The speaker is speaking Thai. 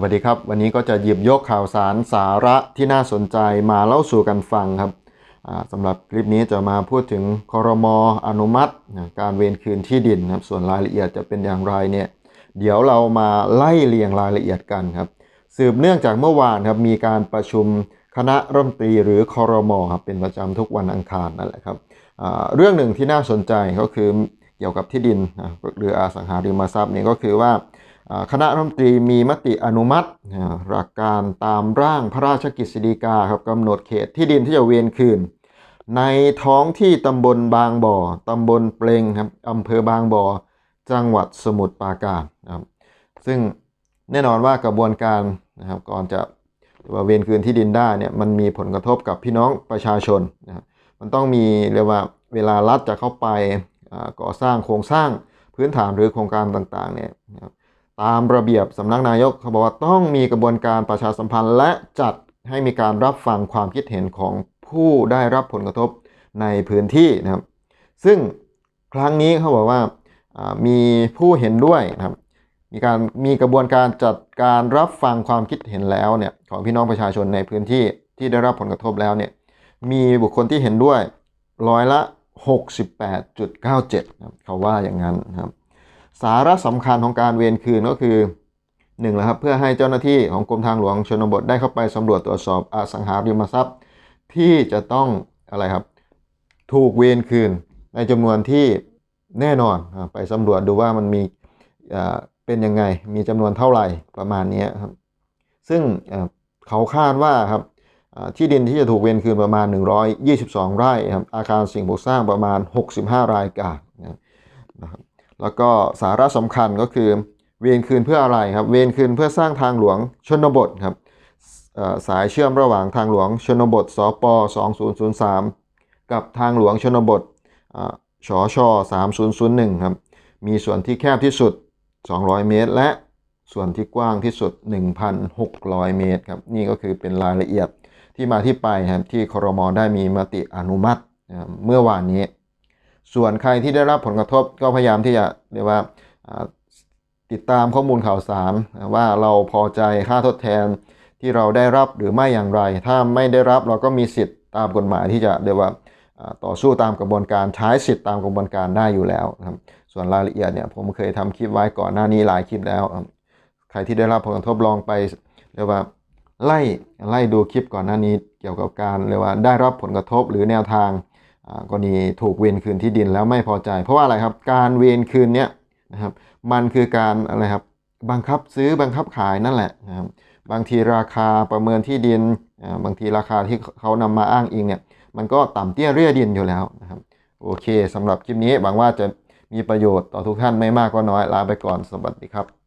วัสดีครับ วันนี้ก็จะหยิบยกข่าวสารสาระที่น่าสนใจมาเล่าสู่กันฟังครับสำหรับคลิปนี้จะมาพูดถึงคอรมออนุมัติ การเวรคืนที่ดินนะครับส่วนรายละเอียดจะเป็นอย่างไรเนี่ยเดี๋ยวเรามาไล่เรียงรายละเอียดกันครับสืบเนื่องจากเมื่อวานครับมีการประชุมคณะรัฐมนตรีหรือคอรมอครับเป็นประจำทุกวันอังคารนั่นแหละครับเรื่องหนึ่งที่น่าสนใจก็คือเกี่ยวกับที่ดินหรืออสังหาริมทรัพย์เนี่ยก็คือว่า คณะรัฐมนตรีมีมติอนุมัติหลักการตามร่างพระราชกฤษฎีกาครับกำหนดเขตที่ดินที่จะเวียนคืน ในท้องที่ตำบลบางบ่อตำบลเปลงครับอำเภอบางบ่อจังหวัดสมุทรปราการนะครับซึ่งแน่นอนว่ากระบวนการนะครับก่อนจะว่าเวียนคืนที่ดินได้เนี่ยมันมีผลกระทบกับพี่น้องประชาชนนะครับมันต้องมีเรียกว่าเวลารัฐจะเข้าไปก่อสร้างโครงสร้างพื้นฐานหรือโครงการต่างๆเนี่ยนะครับ ตามระเบียบสำนักนายกเขาบอกว่าต้องมีกระบวนการประชาสัมพันธ์ และจัดให้มีการรับฟังความคิดเห็นของผู้ได้รับผลกระทบในพื้นที่นะครับ ซึ่งครั้งนี้เขาบอกว่ามีผู้เห็นด้วยนะครับ มีการมีกระบวนการจัดการรับฟังความคิดเห็นแล้วเนี่ยของพี่น้องประชาชนในพื้นที่ที่ได้รับผลกระทบแล้วเนี่ยมีบุคคลที่เห็นด้วยร้อยละ 68.97 เขาว่าอย่างนั้นนะครับ สาระสำคัญของการเวรคืนก็คือหนึ่งแล้วครับเพื่อให้เจ้าหน้าที่ของกรมทางหลวงชนบทได้เข้าไปสำรวจตรวจสอบอสังหาริมทรัพย์ ที่จะต้องอะไรครับ ถูกเวรคืน ในจำนวนที่แน่นอนไปสำรวจดูว่ามันมีเป็นยังไงมีจำนวนเท่าไหร่ประมาณนี้ครับ ซึ่งเขาคาดว่าครับที่ดินที่จะถูกเวรคืนประมาณ 122 ไร่ครับอาคารสิ่งปลูกสร้างประมาณ 65 รายการนะครับ แล้วก็สาระสำคัญก็คือ เวรคืนเพื่ออะไรครับ เวรคืนเพื่อสร้างทางหลวงชนบทครับสายเชื่อมระหว่างทางหลวงชนบทสป2003 กับทางหลวงชนบทชช3001ครับมีส่วนที่แคบที่สุด 200 เมตร และส่วนที่กว้างที่สุด 1,600 เมตรครับนี่ก็คือเป็นรายละเอียดที่มาที่ไปครับที่ครมได้มีมติอนุมัติเมื่อวานนี้ ส่วนใครที่ได้รับผลกระทบก็พยายามที่จะเรียกว่าติดตามข้อมูลข่าวสารว่าเราพอใจค่าทดแทนที่เราได้รับหรือไม่อย่างไร ถ้าไม่ได้รับเราก็มีสิทธิ์ตามกฎหมายที่จะเรียกว่าต่อสู้ตามกระบวนการใช้สิทธิ์ตามกระบวนการได้อยู่แล้วครับส่วนรายละเอียดเนี่ยผมเคยทำคลิปไว้ก่อนหน้านี้หลายคลิปแล้ว ใครที่ได้รับผลกระทบลองไปเรียกว่าไล่ไล่ดูคลิปก่อนหน้านี้เกี่ยวกับการเรียกว่าได้รับผลกระทบหรือแนวทาง กรณีถูกเวรคืนที่ดินแล้วไม่พอใจ เพราะว่าอะไรครับ การเวรคืนเนี้ยนะครับ มันคือการอะไรครับ บังคับซื้อบังคับขายนั่นแหละนะครับ บางทีราคาประเมินที่ดิน บางทีราคาที่เขานำมาอ้างอิงเนี่ย มันก็ต่ำเตี้ยเรียดินอยู่แล้วนะครับ โอเคสำหรับคลิปนี้หวังว่าจะมีประโยชน์ต่อทุกท่านไม่มากก็น้อย ลาไปก่อน สวัสดีครับ